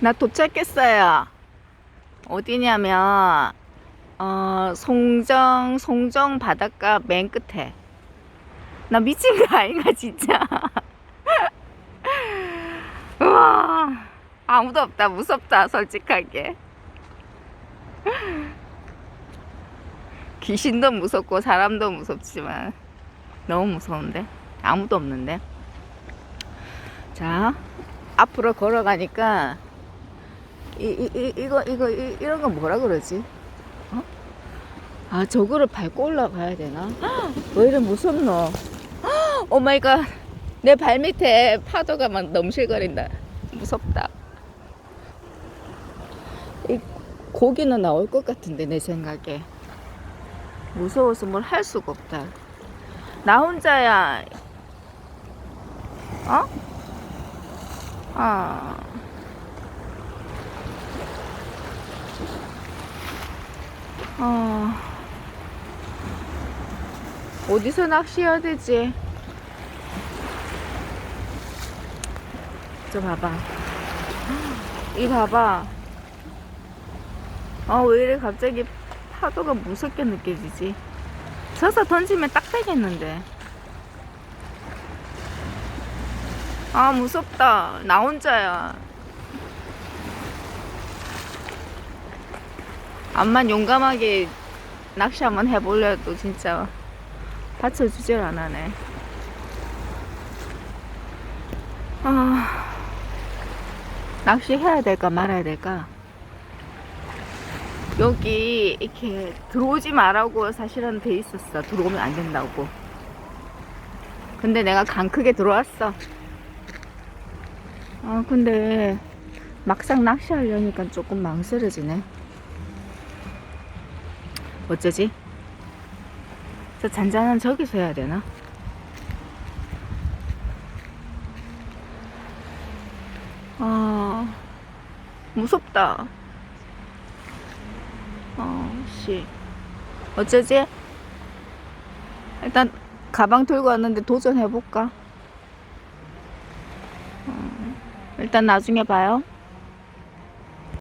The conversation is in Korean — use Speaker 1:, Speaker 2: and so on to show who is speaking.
Speaker 1: 나 도착했어요. 어디냐면 어 송정 송정 바닷가 맨 끝에. 나 미친 거 아닌가 진짜. 우와 아무도 없다 무섭다 솔직하게. 귀신도 무섭고 사람도 무섭지만 너무 무서운데 아무도 없는데. 자 앞으로 걸어가니까 이, 이, 이, 이거 이거 이, 이런 거 뭐라 그러지? 어? 아 저거를 밟고 올라가야 되나? 헉, 왜 이래 무섭노? 오 마이 갓 내 발 밑에 파도가 막 넘실거린다 무섭다 이 고기는 나올 것 같은데 내 생각에 무서워서 뭘 할 수가 없다 나 혼자야 어? 아. 어. 어디서 낚시해야 되지? 저 봐봐. 이 봐봐. 아, 왜 이래 갑자기 파도가 무섭게 느껴지지? 서서 던지면 딱 되겠는데. 아, 무섭다. 나 혼자야. 암만 용감하게 낚시 한번 해보려도 진짜 받쳐 주질 않아네. 아, 낚시 해야 될까 말아야 될까? 여기 이렇게 들어오지 말라고 사실은 돼 있었어. 들어오면 안 된다고. 근데 내가 강 크게 들어왔어. 아, 근데 막상 낚시하려니까 조금 망설여지네. 어쩌지? 저 잔잔한 저기서 해야 되나? 아, 무섭다. 어, 씨. 어쩌지? 일단 가방 들고 왔는데 도전해볼까? 어, 일단 나중에 봐요.